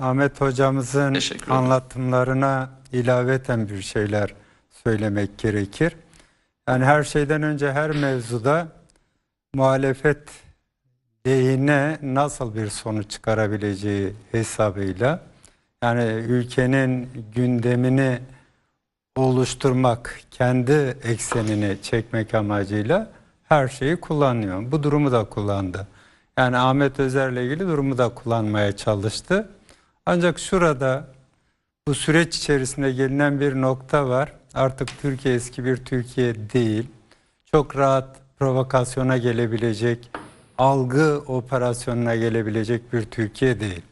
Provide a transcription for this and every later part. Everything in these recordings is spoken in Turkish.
Ahmet hocamızın anlatımlarına ilaveten bir şeyler söylemek gerekir. Yani her şeyden önce her mevzuda muhalefet lehine nasıl bir sonuç çıkarabileceği hesabıyla yani ülkenin gündemini oluşturmak, kendi eksenini çekmek amacıyla her şeyi kullanıyor. Bu durumu da kullandı. Yani Ahmet Özer'le ilgili durumu da kullanmaya çalıştı. Ancak şurada bu süreç içerisinde gelinen bir nokta var. Artık Türkiye eski bir Türkiye değil. Çok rahat provokasyona gelebilecek, algı operasyonuna gelebilecek bir Türkiye değil.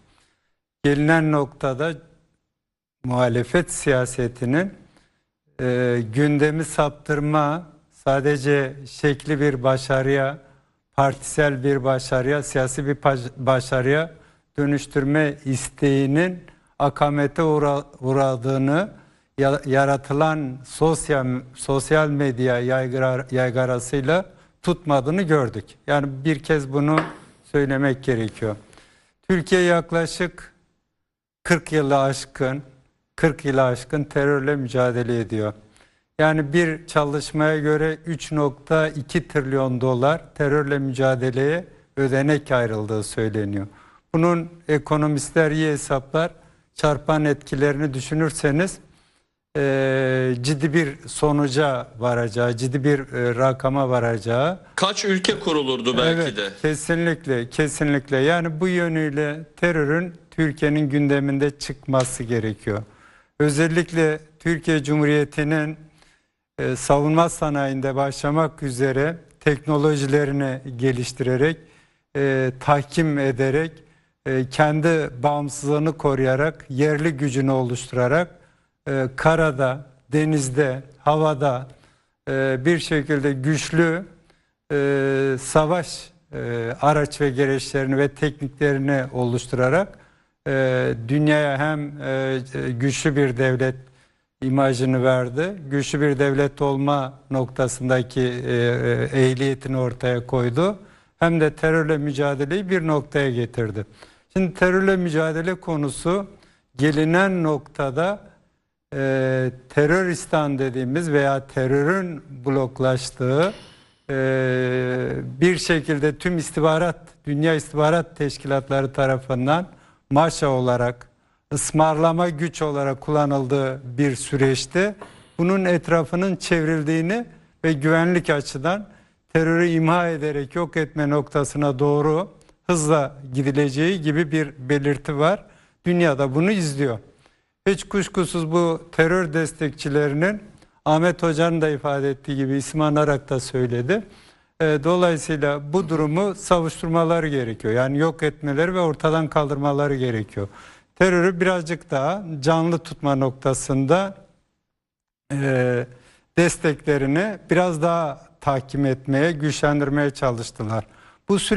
Gelinen noktada muhalefet siyasetinin e, gündemi saptırma, sadece şekli bir başarıya, partisel bir başarıya, siyasi bir baş- başarıya dönüştürme isteğinin akamete uğra- uğradığını ya- yaratılan sosyal sosyal medya yaygara, yaygarasıyla tutmadığını gördük. Yani bir kez bunu söylemek gerekiyor. Türkiye yaklaşık 40 yılı aşkın 40 yılı aşkın terörle mücadele ediyor. Yani bir çalışmaya göre 3.2 trilyon dolar terörle mücadeleye ödenek ayrıldığı söyleniyor. Bunun ekonomistler iyi hesaplar çarpan etkilerini düşünürseniz eee, ciddi bir sonuca varacağı, ciddi bir e, rakama varacağı Kaç ülke kurulurdu belki evet, de. Kesinlikle, kesinlikle. Yani bu yönüyle terörün Türkiye'nin gündeminde çıkması gerekiyor. Özellikle Türkiye Cumhuriyeti'nin e, savunma sanayinde başlamak üzere teknolojilerini geliştirerek, e, tahkim ederek, e, kendi bağımsızlığını koruyarak, yerli gücünü oluşturarak e, karada, denizde, havada e, bir şekilde güçlü savaş araç ve gereçlerini ve tekniklerini oluşturarak dünyaya hem güçlü bir devlet imajını verdi. Güçlü bir devlet olma noktasındaki e, ehliyetini ortaya koydu. Hem de terörle mücadeleyi bir noktaya getirdi. Şimdi terörle mücadele konusu gelinen noktada e, teröristan dediğimiz veya terörün bloklaştığı e, bir şekilde tüm istihbarat, dünya istihbarat teşkilatları tarafından maşa olarak, ısmarlama güç olarak kullanıldığı bir süreçte bunun etrafının çevrildiğini ve güvenlik açıdan terörü imha ederek yok etme noktasına doğru hızla gidileceği gibi bir belirti var. Dünyada bunu izliyor. Hiç kuşkusuz bu terör destekçilerinin Ahmet Hoca'nın da ifade ettiği gibi isim anarak da söyledi. E, Dolayısıyla bu durumu savuşturmaları gerekiyor. Yani yok etmeleri ve ortadan kaldırmaları gerekiyor. Terörü birazcık daha canlı tutma noktasında e, desteklerini biraz daha tahkim etmeye, güçlendirmeye çalıştılar. Bu süreç